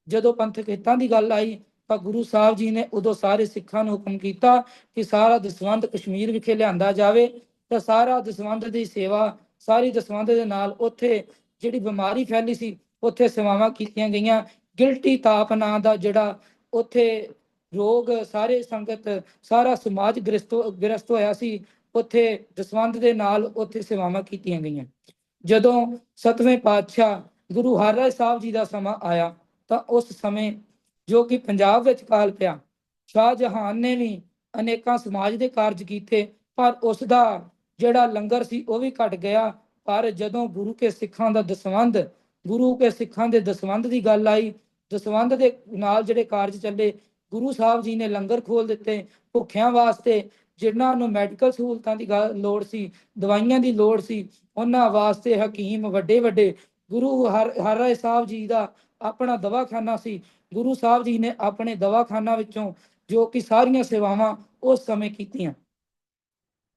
ਜਦੋਂ ਪੰਥਕ ਹਿੱਤਾਂ ਦੀ ਗੱਲ ਆਈ, ਤਾਂ ਗੁਰੂ ਸਾਹਿਬ ਜੀ ਨੇ ਉਦੋਂ ਸਾਰੇ ਸਿੱਖਾਂ ਨੂੰ ਹੁਕਮ ਕੀਤਾ ਕਿ ਸਾਰਾ ਦਸਵੰਧ ਕਸ਼ਮੀਰ ਵਿਖੇ ਲਿਆਂਦਾ ਜਾਵੇ। ਤਾਂ ਸਾਰਾ ਦਸਵੰਧ ਦੀ ਸੇਵਾ, ਸਾਰੀ ਦਸਵੰਧ ਦੇ ਨਾਲ ਉੱਥੇ ਜਿਹੜੀ ਬਿਮਾਰੀ ਫੈਲੀ ਸੀ, ਉੱਥੇ ਸੇਵਾਵਾਂ ਕੀਤੀਆਂ ਗਈਆਂ। ਗਿਲਟੀ ਤਾਪ ਨਾਂ ਦਾ ਜਿਹੜਾ ਉੱਥੇ ਰੋਗ ਸਾਰੇ ਸੰਗਤ, ਸਾਰਾ ਸਮਾਜ ਗ੍ਰਸਤ ਗ੍ਰਸਤ ਹੋਇਆ ਸੀ। ਉੱਥੇ ਦਸਵੰਧ ਦੇ ਨਾਲ ਉੱਥੇ ਸੇਵਾਵਾਂ ਕੀਤੀਆਂ ਗਈਆਂ। ਜਦੋਂ ਸਤਵੇਂ ਪਾਤਸ਼ਾਹ ਗੁਰੂ ਹਰਿਰਾਏ ਸਾਹਿਬ ਜੀ ਦਾ ਸਮਾਂ ਆਇਆ ਤਾਂ ਉਸ ਸਮੇਂ ਜੋ ਕਿ ਪੰਜਾਬ ਵਿੱਚ ਕਾਲ ਪਿਆ, ਸ਼ਾਹ ਜਹਾਨ ਨੇ ਵੀ ਅਨੇਕਾਂ ਸਮਾਜ ਦੇ ਕਾਰਜ ਕੀਤੇ, ਪਰ ਉਸ ਦਾ ਜਿਹੜਾ ਲੰਗਰ ਸੀ ਉਹ ਵੀ ਘਟ ਗਿਆ। ਪਰ ਜਦੋਂ ਗੁਰੂ ਕੇ ਸਿੱਖਾਂ ਦਾ ਦਸਵੰਧ, ਗੁਰੂ ਕੇ ਸਿੱਖਾਂ ਦੇ ਦਸਵੰਧ ਦੀ ਗੱਲ ਆਈ, ਦਸਵੰਧ ਦੇ ਨਾਲ ਜਿਹੜੇ ਕਾਰਜ ਚੱਲੇ, ਗੁਰੂ ਸਾਹਿਬ ਜੀ ਨੇ ਲੰਗਰ ਖੋਲ ਦਿੱਤੇ, ਭੁੱਖਿਆਂ ਵਾਸਤੇ ਜਿਨ੍ਹਾਂ ਨੂੰ ਮੈਡੀਕਲ ਸਹੂਲਤਾਂ ਦੀ ਗੱਲ- ਲੋੜ ਸੀ, ਦਵਾਈਆਂ ਦੀ ਲੋੜ ਸੀ, ਉਹਨਾਂ ਵਾਸਤੇ ਹਕੀਮ ਵੱਡੇ ਵੱਡੇ ਗੁਰੂ ਹਰ ਹਰਿਰਾਏ ਸਾਹਿਬ ਜੀ ਦਾ ਆਪਣਾ ਦਵਾਖਾਨਾ ਸੀ। ਗੁਰੂ ਸਾਹਿਬ ਜੀ ਨੇ ਆਪਣੇ ਦਵਾਖਾਨਾ ਵਿੱਚੋਂ ਜੋ ਕਿ ਸਾਰੀਆਂ ਸੇਵਾਵਾਂ ਉਸ ਸਮੇਂ ਕੀਤੀਆਂ।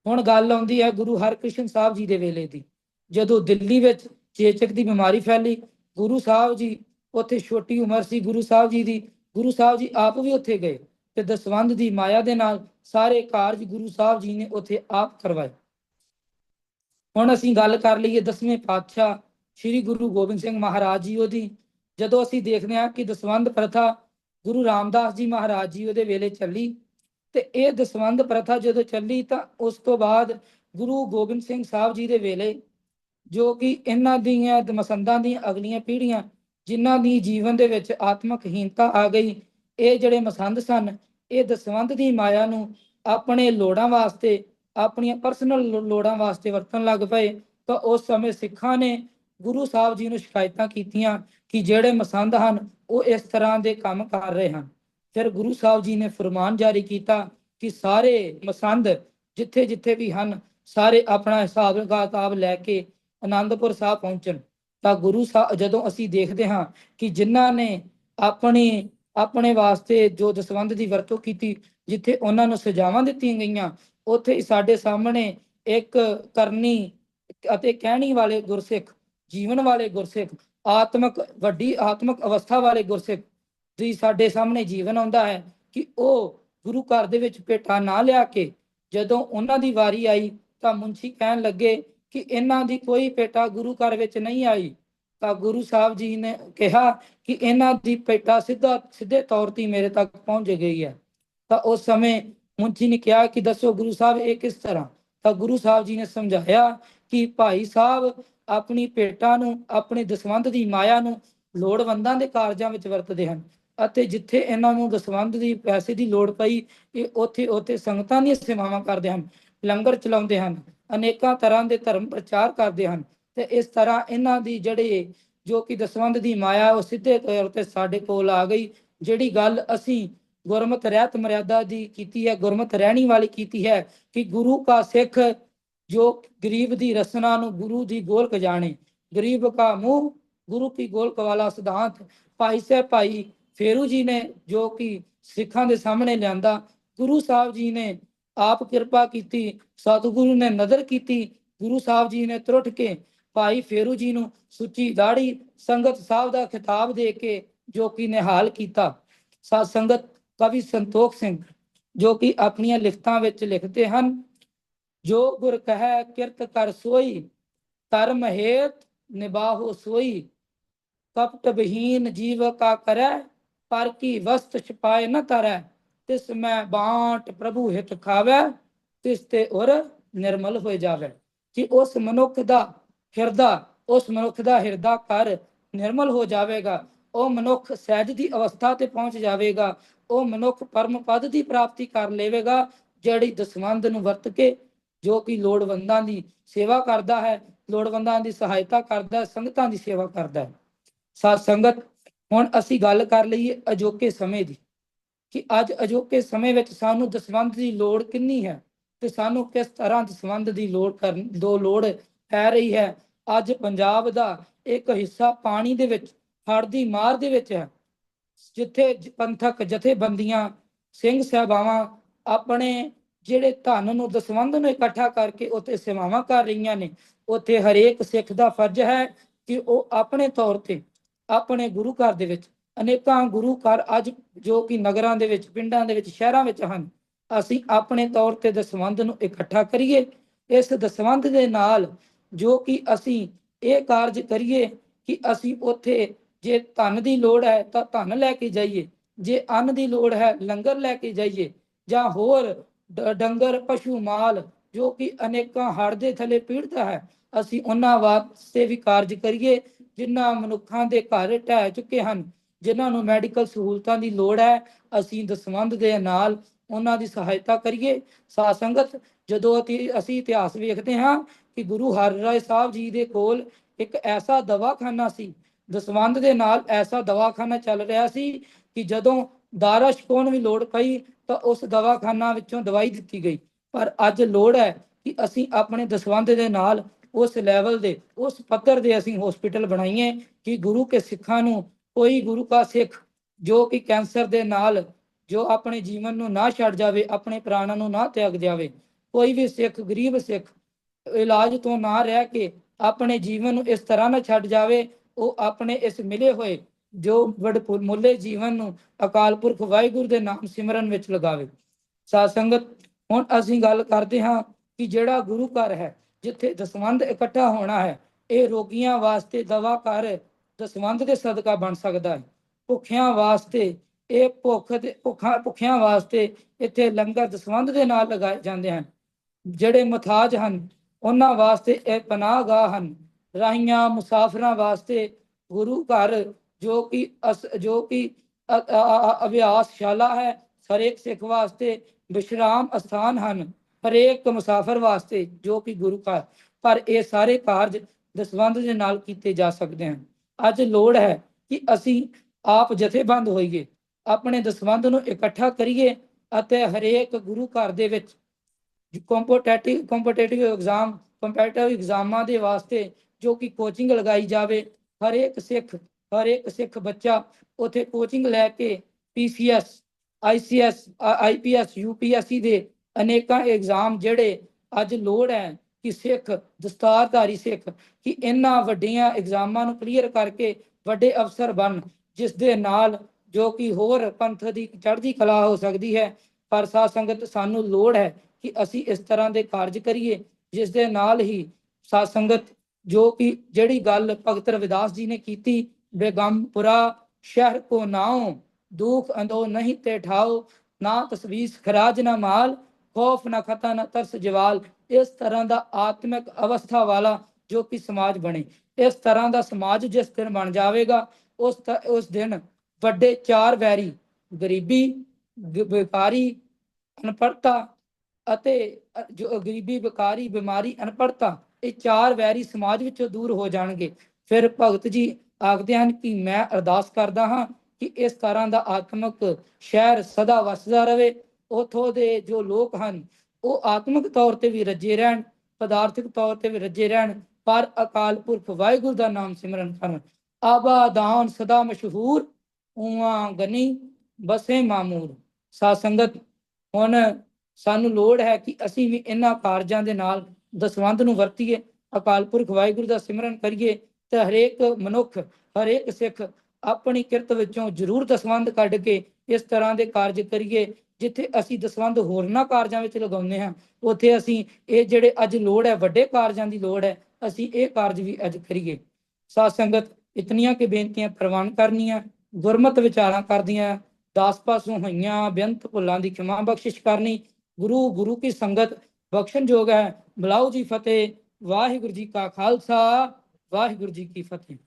ਹੁਣ ਗੱਲ ਆਉਂਦੀ ਹੈ ਗੁਰੂ ਹਰਕ੍ਰਿਸ਼ਨ ਸਾਹਿਬ ਜੀ ਦੇ ਵੇਲੇ ਦੀ। ਜਦੋਂ ਦਿੱਲੀ ਵਿੱਚ ਚੇਚਕ ਦੀ ਬਿਮਾਰੀ ਫੈਲੀ, ਗੁਰੂ ਸਾਹਿਬ ਜੀ, ਉੱਥੇ ਛੋਟੀ ਉਮਰ ਸੀ ਗੁਰੂ ਸਾਹਿਬ ਜੀ ਦੀ, ਗੁਰੂ ਸਾਹਿਬ ਜੀ ਆਪ ਵੀ ਉੱਥੇ ਗਏ। ਤੇ ਦਸਵੰਧ ਦੀ ਮਾਇਆ ਦੇ ਨਾਲ ਸਾਰੇ ਕਾਰਜ ਗੁਰੂ ਸਾਹਿਬ ਜੀ ਨੇ ਉੱਥੇ ਆਪ ਕਰਵਾਏ। ਹੁਣ ਅਸੀਂ ਗੱਲ ਕਰ ਲਈਏ ਦਸਵੇਂ ਪਾਤਸ਼ਾਹ ਸ੍ਰੀ ਗੁਰੂ ਗੋਬਿੰਦ ਸਿੰਘ ਮਹਾਰਾਜ ਜੀ ਉਹਦੀ। ਜਦੋਂ ਅਸੀਂ ਦੇਖਦੇ ਹਾਂ ਕਿ ਦਸਵੰਧ ਪ੍ਰਥਾ ਗੁਰੂ ਰਾਮਦਾਸ ਜੀ ਮਹਾਰਾਜ ਜੀ ਉਹਦੇ ਵੇਲੇ ਚੱਲੀ ਤੇ ਇਹ ਦਸਵੰਧ ਪ੍ਰਥਾ ਜਦੋਂ ਚੱਲੀ ਤਾਂ ਉਸ ਤੋਂ ਬਾਅਦ ਗੁਰੂ ਗੋਬਿੰਦ ਸਿੰਘ ਸਾਹਿਬ ਜੀ ਦੇ ਵੇਲੇ ਜੋ ਕਿ ਇਹਨਾਂ ਦੀਆਂ ਦਮਸੰਦਾਂ ਦੀਆਂ ਅਗਲੀਆਂ ਪੀੜ੍ਹੀਆਂ ਜਿਨ੍ਹਾਂ ਦੀ ਜੀਵਨ ਦੇ ਵਿੱਚ ਆਤਮਿਕ ਹੀਨਤਾ ਆ ਗਈ ਇਹ ਜਿਹੜੇ ਮਸੰਦ ਸਨ, ਇਹ ਦਸਵੰਧ ਦੀ ਮਾਇਆ ਨੂੰ ਆਪਣੇ ਲੋੜਾਂ ਵਾਸਤੇ, ਆਪਣੀਆਂ ਪਰਸਨਲ ਲੋੜਾਂ ਵਾਸਤੇ ਵਰਤਣ ਲੱਗ ਪਏ। ਤਾਂ ਉਸ ਸਮੇਂ ਸਿੱਖਾਂ ਨੇ ਗੁਰੂ ਸਾਹਿਬ ਜੀ ਨੂੰ ਸ਼ਿਕਾਇਤਾਂ ਕੀਤੀਆਂ ਕਿ ਜਿਹੜੇ ਮਸੰਦ ਹਨ, ਉਹ ਇਸ ਤਰ੍ਹਾਂ ਦੇ ਕੰਮ ਕਰ ਰਹੇ ਹਨ। ਫਿਰ ਗੁਰੂ ਸਾਹਿਬ ਜੀ ਨੇ ਫਰਮਾਨ ਜਾਰੀ ਕੀਤਾ ਕਿ ਸਾਰੇ ਮਸੰਦ ਜਿੱਥੇ ਜਿੱਥੇ ਵੀ ਹਨ, ਸਾਰੇ ਆਪਣਾ ਹਿਸਾਬ ਕਿਤਾਬ ਲੈ ਕੇ ਆਨੰਦਪੁਰ ਸਾਹਿਬ ਪਹੁੰਚਣ। ਤਾਂ ਗੁਰੂ ਸਾਹਿਬ ਜਦੋਂ ਅਸੀਂ ਦੇਖਦੇ ਹਾਂ ਕਿ ਜਿਨ੍ਹਾਂ ਨੇ ਆਪਣੀ ਆਪਣੇ ਵਾਸਤੇ ਜੋ ਦਸਵੰਧ ਦੀ ਵਰਤੋਂ ਕੀਤੀ, ਜਿੱਥੇ ਉਹਨਾਂ ਨੂੰ ਸਜ਼ਾਵਾਂ ਦਿੱਤੀਆਂ ਗਈਆਂ, ਉੱਥੇ ਸਾਡੇ ਸਾਹਮਣੇ ਇੱਕ ਕਰਨੀ ਅਤੇ ਕਹਿਣੀ ਵਾਲੇ ਗੁਰਸਿੱਖ, ਜੀਵਨ ਵਾਲੇ ਗੁਰਸਿੱਖ, ਆਤਮਿਕ, ਵੱਡੀ ਆਤਮਿਕ ਅਵਸਥਾ ਵਾਲੇ ਗੁਰਸਿੱਖ ਦੀ ਸਾਡੇ ਸਾਹਮਣੇ ਜੀਵਨ ਆਉਂਦਾ ਹੈ ਕਿ ਉਹ ਗੁਰੂ ਘਰ ਦੇ ਵਿੱਚ ਭੇਟਾ ਨਾ ਲਿਆ ਕੇ ਜਦੋਂ ਉਹਨਾਂ ਦੀ ਵਾਰੀ ਆਈ ਤਾਂ ਮੁੰਸ਼ੀ ਕਹਿਣ ਲੱਗੇ ਕਿ ਇਹਨਾਂ ਦੀ ਕੋਈ ਭੇਟਾ ਗੁਰੂ ਘਰ ਵਿੱਚ ਨਹੀਂ ਆਈ। ਤਾਂ ਗੁਰੂ ਸਾਹਿਬ ਜੀ ਨੇ ਕਿਹਾ ਕਿ ਇਹਨਾਂ ਦੀ ਭੇਟਾ ਸਿੱਧਾ, ਸਿੱਧੇ ਤੌਰ ਤੇ ਮੇਰੇ ਤੱਕ ਪਹੁੰਚ ਗਈ ਹੈ। ਤਾਂ ਉਸ ਸਮੇਂ ਮੁੰਸ਼ੀ ਨੇ ਕਿਹਾ ਕਿ ਦੱਸੋ ਗੁਰੂ ਸਾਹਿਬ, ਇਹ ਕਿਸ ਤਰ੍ਹਾਂ? ਤਾਂ ਗੁਰੂ ਸਾਹਿਬ ਜੀ ਨੇ ਸਮਝਾਇਆ ਕਿ ਭਾਈ ਸਾਹਿਬ, ਆਪਣੀ ਭੇਟਾਂ ਨੂੰ, ਆਪਣੇ ਦਸਵੰਧ ਦੀ ਮਾਇਆ ਨੂੰ ਲੋੜਵੰਦਾਂ ਦੇ ਕਾਰਜਾਂ ਵਿੱਚ ਵਰਤਦੇ ਹਨ ਅਤੇ ਜਿੱਥੇ ਇਹਨਾਂ ਨੂੰ ਦਸਵੰਧ ਦੀ ਪੈਸੇ ਦੀ ਲੋੜ ਪਈ, ਇਹ ਉੱਥੇ ਉੱਥੇ ਸੰਗਤਾਂ ਦੀਆਂ ਸੇਵਾਵਾਂ ਕਰਦੇ ਹਨ, ਲੰਗਰ ਚਲਾਉਂਦੇ ਹਨ, ਅਨੇਕਾਂ ਤਰ੍ਹਾਂ ਦੇ ਧਰਮ ਪ੍ਰਚਾਰ ਕਰਦੇ ਹਨ। ਤੇ ਇਸ ਤਰ੍ਹਾਂ ਇਹਨਾਂ ਦੀ ਜਿਹੜੇ ਜੋ ਕਿ ਦਸਵੰਧ ਦੀ ਮਾਇਆ ਉਹ ਸਿੱਧੇ ਤੌਰ ਤੇ ਸਾਡੇ ਕੋਲ ਆ ਗਈ, ਜਿਹੜੀ ਗੱਲ ਅਸੀਂ ਗੁਰਮਤਿ ਰਹਿਤ ਮਰਿਆਦਾ ਦੀ ਕੀਤੀ ਹੈ, ਗੁਰਮਤਿ ਰਹਿਣੀ ਵਾਲੀ ਕੀਤੀ ਹੈ ਕਿ ਗੁਰੂ ਕਾ ਸਿੱਖ ਜੋ ਗਰੀਬ ਦੀ ਰਸਨਾ ਨੂੰ ਗੁਰੂ ਦੀ ਗੋਲਕ ਜਾਣੇ, ਗਰੀਬ ਕਾ ਮੂੰਹ, ਗੁਰੂ ਕੀ ਗੋਲਕ ਵਾਲਾ ਸਿਧਾਂਤ, ਭਾਈ ਸਾਹਿਬ ਭਾਈ ਫੇਰੂ ਜੀ ਨੇ ਜੋ ਕਿ ਸਿੱਖਾਂ ਦੇ ਸਾਹਮਣੇ ਲਿਆਂਦਾ, ਗੁਰੂ ਸਾਹਿਬ ਜੀ ਨੇ ਆਪ ਕਿਰਪਾ ਕੀਤੀ, ਸਤਿਗੁਰੂ ਨੇ ਨਜ਼ਰ ਕੀਤੀ, ਗੁਰੂ ਸਾਹਿਬ ਜੀ ਨੇ ਤਰੁੱਠ ਕੇ ਭਾਈ ਫੇਰੂ ਜੀ ਨੂੰ ਸੁੱਚੀ ਦਾੜੀ ਸੰਗਤ ਸਾਹਿਬ ਦਾ ਖਿਤਾਬ ਦੇ ਕੇ ਜੋ ਕਿ ਨਿਹਾਲ ਕੀਤਾ। ਸਾਧ ਸੰਗਤ ਕਵੀ ਸੰਤੋਖ ਸਿੰਘ ਜੋ ਕਿ ਆਪਣੀਆਂ ਲਿਖਤਾਂ ਵਿੱਚ ਲਿਖਦੇ ਹਨ, ਜੋ ਗੁਰ ਕਹੈ ਕਿਰਤ ਕਰ ਸੋਈ ਧਰਮ ਹੇਤ ਨਿਬਾਹੋ ਸੋਈ, ਕਪਟ ਬਹੀਨ ਜੀਵ ਕਾ ਕਰੈ, ਪਰ ਕੀ ਵਸਤ ਛਪਾਏ ਨ ਤਰੈ, ਤਿਸ ਮੈਂ ਬਾਟ ਪ੍ਰਭੂ ਹਿਤ ਖਾਵੈ, ਤਿਸ ਤੇ ਉਰ ਨਿਰਮਲ ਹੋ ਜਾਵੇ। ਕਿ ਉਸ ਮਨੁੱਖ ਦਾ ਹਿਰਦਾ, ਉਸ ਮਨੁੱਖ ਦਾ ਹਿਰਦਾ ਕਰ ਨਿਰਮਲ ਹੋ ਜਾਵੇਗਾ। ਉਹ ਮਨੁੱਖ ਸਹਿਜ ਦੀ ਅਵਸਥਾ ਤੇ ਪਹੁੰਚ ਜਾਵੇਗਾ। ਉਹ ਮਨੁੱਖ ਪਰਮ ਪਦ ਦੀ ਪ੍ਰਾਪਤੀ ਕਰ ਲਵੇਗਾ, ਜਿਹੜੀ ਦਸਵੰਦ ਨੂੰ ਵਰਤ ਕੇ, ਜੋ ਕਿ ਲੋੜਵੰਦਾਂ ਦੀ ਸੇਵਾ ਕਰਦਾ ਹੈ, ਲੋੜਵੰਦਾਂ ਦੀ ਸਹਾਇਤਾ ਕਰਦਾ ਹੈ, ਸੰਗਤਾਂ ਦੀ ਸੇਵਾ ਕਰਦਾ ਹੈ। ਸਾਧ ਸੰਗਤ, ਹੁਣ ਅਸੀਂ ਗੱਲ ਕਰ ਲਈਏ ਅਜੋਕੇ ਸਮੇਂ ਦੀ, ਕਿ ਅੱਜ ਅਜੋਕੇ ਸਮੇਂ ਵਿੱਚ ਸਾਨੂੰ ਦਸਵੰਧ ਦੀ ਲੋੜ ਕਿੰਨੀ ਹੈ ਤੇ ਸਾਨੂੰ ਕਿਸ ਤਰ੍ਹਾਂ ਦਸਵੰਧ ਦੀ ਲੋੜ ਕਰਨ, ਦੋ ਲੋੜ ਪੈ ਰਹੀ ਹੈ। ਅੱਜ ਪੰਜਾਬ ਦਾ ਇੱਕ ਹਿੱਸਾ ਪਾਣੀ ਦੇ ਵਿੱਚ, ਹੜ੍ਹ ਦੀ ਮਾਰ ਦੇ ਵਿੱਚ ਹੈ। ਜਿੱਥੇ ਪੰਥਕ ਜਥੇਬੰਦੀਆਂ, ਸਿੰਘ ਸਹਿਬਾਵਾਂ ਆਪਣੇ ਜਿਹੜੇ ਧਨ ਨੂੰ, ਦਸਵੰਧ ਨੂੰ ਇਕੱਠਾ ਕਰਕੇ ਉੱਥੇ ਸੇਵਾਵਾਂ ਕਰ ਰਹੀਆਂ ਨੇ। ਉੱਥੇ ਹਰੇਕ ਸਿੱਖ ਦਾ ਫਰਜ਼ ਹੈ ਕਿ ਉਹ ਆਪਣੇ ਤੌਰ ਤੇ ਆਪਣੇ ਗੁਰੂ ਘਰ ਦੇ ਵਿੱਚ, ਅਨੇਕਾਂ ਗੁਰੂ ਘਰ ਅੱਜ ਜੋ ਕਿ ਨਗਰਾਂ ਦੇ ਵਿੱਚ, ਪਿੰਡਾਂ ਦੇ ਵਿੱਚ, ਸ਼ਹਿਰਾਂ ਵਿੱਚ ਹਨ, ਅਸੀਂ ਆਪਣੇ ਤੌਰ ਤੇ ਦਸਵੰਧ ਨੂੰ ਇਕੱਠਾ ਕਰੀਏ। ਇਸ ਦਸਵੰਧ ਦੇ ਨਾਲ ਜੋ ਕਿ ਅਸੀਂ ਇਹ ਕਾਰਜ ਕਰੀਏ ਕਿ ਅਸੀਂ ਉੱਥੇ ਜੇ ਧਨ ਦੀ ਲੋੜ ਹੈ ਤਾਂ ਧਨ ਲੈ ਕੇ ਜਾਈਏ, ਜੇ ਅੰਨ ਦੀ ਲੋੜ ਹੈ ਲੰਗਰ ਲੈ ਕੇ ਜਾਈਏ, ਜਾਂ ਹੋਰ ਡੰਗਰ, ਪਸ਼ੂ, ਮਾਲ, ਜੋ ਕਿ ਅਨੇਕਾਂ ਹੜ੍ਹ ਦੇ ਥੱਲੇ ਪੀੜਤ ਹੈ, ਅਸੀਂ ਉਹਨਾਂ ਵਾਸਤੇ ਵੀ ਕਾਰਜ ਕਰੀਏ, ਜਿਨ੍ਹਾਂ ਮਨੁੱਖਾਂ ਦੇ ਘਰ ਢਹਿ ਚੁੱਕੇ ਹਨ, ਜਿਨ੍ਹਾਂ ਨੂੰ ਮੈਡੀਕਲ ਸਹੂਲਤਾਂ ਦੀ ਲੋੜ ਹੈ, ਅਸੀਂ ਦਸਵੰਧ ਦੇ ਨਾਲ ਉਹਨਾਂ ਦੀ ਸਹਾਇਤਾ ਕਰੀਏ। ਸਾਧ ਸੰਗਤ, ਜਦੋਂ ਅਸੀਂ ਇਤਿਹਾਸ ਵੇਖਦੇ ਹਾਂ ਕਿ ਗੁਰੂ ਹਰਿਰਾਏ ਸਾਹਿਬ ਜੀ ਦੇ ਕੋਲ ਇੱਕ ਐਸਾ ਦਵਾਖਾਨਾ ਸੀ, ਦਸਵੰਧ ਦੇ ਨਾਲ ਐਸਾ ਦਵਾਖਾਨਾ ਚੱਲ ਰਿਹਾ ਸੀ ਕਿ ਜਦੋਂ ਦਾਰਾ ਸ਼ਕੋਣ ਵੀ ਲੋੜ ਪਈ ਤਾਂ ਉਸ ਦਵਾਖਾਨਾ ਵਿੱਚੋਂ ਦਵਾਈ ਦਿੱਤੀ ਗਈ। ਪਰ ਅੱਜ ਲੋੜ ਹੈ ਕਿ ਅਸੀਂ ਆਪਣੇ ਦਸਵੰਧ ਦੇ ਨਾਲ ਉਸ ਲੈਵਲ ਦੇ, ਉਸ ਪੱਧਰ ਦੇ ਅਸੀਂ ਹਸਪੀਟਲ ਬਣਾਈਏ ਕਿ ਗੁਰੂ ਕੇ ਸਿੱਖਾਂ ਨੂੰ ਕੋਈ ਗੁਰੂ ਕਾ ਸਿੱਖ ਜੋ ਕਿ ਕੈਂਸਰ ਦੇ ਨਾਲ ਜੋ ਆਪਣੇ ਜੀਵਨ ਨੂੰ ਨਾ ਛੱਡ ਜਾਵੇ, ਆਪਣੇ ਪ੍ਰਾਣਾਂ ਨੂੰ ਨਾ ਤਿਆਗ ਜਾਵੇ, ਕੋਈ ਵੀ ਸਿੱਖ, ਗਰੀਬ ਸਿੱਖ ਇਲਾਜ ਤੋਂ ਨਾ ਰਹਿ ਕੇ ਆਪਣੇ ਜੀਵਨ ਨੂੰ ਇਸ ਤਰ੍ਹਾਂ ਨਾ ਛੱਡ ਜਾਵੇ, ਉਹ ਆਪਣੇ ਇਸ ਮਿਲੇ ਹੋਏ ਜੋ ਵਡ ਜੀਵਨ ਨੂੰ ਅਕਾਲ ਪੁਰਖ ਵਾਹਿਗੁਰੂ ਦੇ ਨਾਮ ਸਿਮਰਨ ਵਿੱਚ ਲਗਾਵੇ। ਸਾਧ ਸੰਗਤ, ਹੁਣ ਅਸੀਂ ਗੱਲ ਕਰਦੇ ਹਾਂ ਕਿ ਜਿਹੜਾ ਗੁਰੂ ਘਰ ਹੈ, ਜਿੱਥੇ ਦਸਵੰਧ ਇਕੱਠਾ ਹੋਣਾ ਹੈ, ਇਹ ਰੋਗੀਆਂ ਵਾਸਤੇ ਦਵਾ ਘਰ ਦਸਵੰਧ ਦੇ ਸਦਕਾ ਬਣ ਸਕਦਾ ਹੈ। ਭੁੱਖਿਆਂ ਵਾਸਤੇ ਇਹ ਭੁੱਖ ਦੇ ਭੁੱਖਾਂ ਭੁੱਖਿਆਂ ਵਾਸਤੇ ਇੱਥੇ ਲੰਗਰ ਦਸਵੰਧ ਦੇ ਨਾਲ ਲਗਾਏ ਜਾਂਦੇ ਹਨ। ਜਿਹੜੇ ਮਥਾਜ ਹਨ ਉਹਨਾਂ ਵਾਸਤੇ ਇਹ ਪਨਾਹਗਾਹ ਹਨ। ਰਾਹੀਆਂ ਮੁਸਾਫਰਾਂ ਵਾਸਤੇ ਗੁਰੂ ਘਰ, ਜੋ ਕਿ ਜੋ ਕਿ ਅ- ਅ- ਹੈ ਹਰੇਕ ਸਿੱਖ ਵਾਸਤੇ ਵਿਸ਼ਰਾਮ ਅਸਥਾਨ ਹਨ ਹਰੇਕ ਮੁਸਾਫਰ ਵਾਸਤੇ, ਜੋ ਕਿ ਗੁਰੂ ਘਰ। ਪਰ ਇਹ ਸਾਰੇ ਕਾਰਜ ਦਸਵੰਧ ਦੇ ਨਾਲ ਕੀਤੇ ਜਾ ਸਕਦੇ ਹਨ। ਅੱਜ ਲੋੜ ਹੈ ਕਿ ਅਸੀਂ ਆਪ ਜਥੇਬੰਦ ਹੋਈਏ, ਆਪਣੇ ਦਸਵੰਧ ਨੂੰ ਇਕੱਠਾ ਕਰੀਏ ਅਤੇ ਹਰੇਕ ਗੁਰੂ ਘਰ ਦੇ ਵਿੱਚ ਕੰਪੀਟੀਟਿਵ ਕੰਪੀਟੀਟਿਵ ਐਗਜ਼ਾਮ ਕੰਪੈਟਿਟਿਵ ਐਗਜ਼ਾਮਾਂ ਦੇ ਵਾਸਤੇ ਜੋ ਕਿ ਕੋਚਿੰਗ ਲਗਾਈ ਜਾਵੇ, ਹਰੇਕ ਸਿੱਖ ਹਰੇਕ ਸਿੱਖ ਬੱਚਾ ਉਥੇ ਕੋਚਿੰਗ ਲੈ ਕੇ ਪੀਸੀਐਸ ਆਈਸੀਐਸ ਆਈਪੀਐਸ ਯੂਪੀਐਸਸੀ ਦੇ ਅਨੇਕਾਂ ਐਗਜ਼ਾਮ ਜਿਹੜੇ ਅੱਜ ਲੋੜ ਹੈ ਕਿ ਸਿੱਖ, ਦਸਤਾਰਧਾਰੀ ਸਿੱਖ, ਕਿ ਇਹਨਾਂ ਵੱਡੀਆਂ ਐਗਜ਼ਾਮਾਂ ਨੂੰ ਕਲੀਅਰ ਕਰਕੇ ਵੱਡੇ ਅਫਸਰ ਬਣ, ਜਿਸ ਦੇ ਨਾਲ ਜੋ ਕਿ ਹੋਰ ਪੰਥ ਦੀ ਚੜ੍ਹਦੀ ਕਲਾ ਹੋ ਸਕਦੀ ਹੈ, ਪਰ ਸਾਧ ਸੰਗਤ ਸਾਨੂੰ ਲੋੜ ਹੈ ਕਿ ਅਸੀਂ ਇਸ ਤਰ੍ਹਾਂ ਦੇ ਕਾਰਜ ਕਰੀਏ, ਜਿਸ ਦੇ ਨਾਲ ਹੀ ਸਾਧ ਸੰਗਤ ਜੋ ਕਿ ਜਿਹੜੀ ਗੱਲ ਭਗਤ ਰਵਿਦਾਸ ਜੀ ਨੇ ਕੀਤੀ ਬੇਗਮਪੁਰਾ ਸ਼ਹਿਰ ਕੋ ਨਾਉ, ਦੁਖ ਅੰਦੋ ਨਹੀਂ ਤੇ ਠਾਓ ਨਾ ਤਸਵੀਸ ਖਰਾਜ ਨਾ ਮਾਲ, ਖੌਫ ਨਾ ਖਤਾ ਨਾ ਤਰਸ ਜਵਾਲ। ਇਸ ਤਰ੍ਹਾਂ ਦਾ ਆਤਮਿਕ ਅਵਸਥਾ ਵਾਲਾ ਜੋ ਕਿ ਸਮਾਜ ਬਣੇ। ਇਸ ਤਰ੍ਹਾਂ ਦਾ ਸਮਾਜ ਜਿਸ ਦਿਨ ਬਣ ਜਾਵੇਗਾ, ਉਸ ਤ- ਉਸ ਦਿਨ ਵੱਡੇ ਚਾਰ ਵੈਰੀ, ਗਰੀਬੀ, ਗ- ਅਨਪੜਤਾ ਅਤੇ ਜੋ ਗਰੀਬੀ ਵਿਕਾਰੀ ਬਿਮਾਰੀ ਅਨਪੜਤਾ ਇਹ ਚਾਰ ਵੈਰੀ ਸਮਾਜ ਵਿੱਚੋਂ ਦੂਰ ਹੋ ਜਾਣਗੇ। ਫਿਰ ਭਗਤ ਜੀ ਆਖਦੇ ਹਨ ਕਿ ਮੈਂ ਅਰਦਾਸ ਕਰਦਾ ਹਾਂ ਕਿ ਇਸ ਤਰ੍ਹਾਂ ਦਾ ਆਤਮਿਕ ਸ਼ਹਿਰ ਸਦਾ ਵਸਦਾ ਰਵੇ ਉਥੋਂ ਦੇ ਜੋ ਲੋਕ ਹਨ, ਉਹ ਆਤਮਿਕ ਤੌਰ ਤੇ ਵੀ ਰੱਜੇ ਰਹਿਣ, ਪਦਾਰਥਿਕ ਤੌਰ ਤੇ ਵੀ ਰੱਜੇ ਰਹਿਣ, ਪਰ ਅਕਾਲ ਪੁਰਖ ਵਾਹਿਗੁਰੂ ਦਾ ਨਾਮ ਸਿਮਰਨ ਕਰਨ। ਆਬਾਦਾਨ ਸਦਾ ਮਸ਼ਹੂਰ ਉਹਾਂ ਗਨੀ ਬਸੇ ਮਾਮੂਰ। ਸਾਧ ਸੰਗਤ, ਹੁਣ ਸਾਨੂੰ ਲੋੜ ਹੈ ਕਿ ਅਸੀਂ ਵੀ ਇਹਨਾਂ ਕਾਰਜਾਂ ਦੇ ਨਾਲ ਦਸਵੰਧ ਨੂੰ ਵਰਤੀਏ, ਅਕਾਲ ਪੁਰਖ ਵਾਹਿਗੁਰੂ ਦਾ ਸਿਮਰਨ ਕਰੀਏ ਤੇ ਹਰੇਕ ਮਨੁੱਖ, ਹਰੇਕ ਸਿੱਖ ਆਪਣੀ ਕਿਰਤ ਵਿੱਚੋਂ ਜ਼ਰੂਰ ਦਸਵੰਧ ਕੱਢ ਕੇ ਇਸ ਤਰ੍ਹਾਂ ਦੇ ਕਾਰਜ ਕਰੀਏ, ਜਿੱਥੇ ਅਸੀਂ ਦਸਵੰਧ ਹੋਰਨਾਂ ਕਾਰਜਾਂ ਵਿੱਚ ਲਗਾਉਂਦੇ ਹਾਂ। ਉੱਥੇ ਅਸੀਂ ਇਹ ਜਿਹੜੇ ਅੱਜ ਲੋੜ ਹੈ, ਵੱਡੇ ਕਾਰਜਾਂ ਦੀ ਲੋੜ ਹੈ, ਅਸੀਂ ਇਹ ਕਾਰਜ ਵੀ ਅੱਜ ਕਰੀਏ। ਸਾਧ ਸੰਗਤ, ਇਤਨੀਆਂ ਕਿ ਬੇਨਤੀਆਂ ਪ੍ਰਵਾਨ ਕਰਨੀਆਂ, ਗੁਰਮਤ ਵਿਚਾਰਾਂ ਕਰਦੀਆਂ ਦਾਸ ਪਾਸੋਂ ਹੋਈਆਂ ਬੇਅੰਤ ਭੁੱਲਾਂ ਦੀ ਖਿਮਾ ਬਖਸ਼ਿਸ਼ ਕਰਨੀ ਗੁਰੂ ਗੁਰੂ ਕੀ ਸੰਗਤ, ਬਖਸ਼ਣ ਜੋਗ ਹੈ। ਬਲਾਉ ਜੀ ਫਤਿਹ। ਵਾਹਿਗੁਰੂ ਜੀ ਕਾ ਖਾਲਸਾ, ਵਾਹਿਗੁਰੂ ਜੀ ਕੀ ਫਤਿਹ।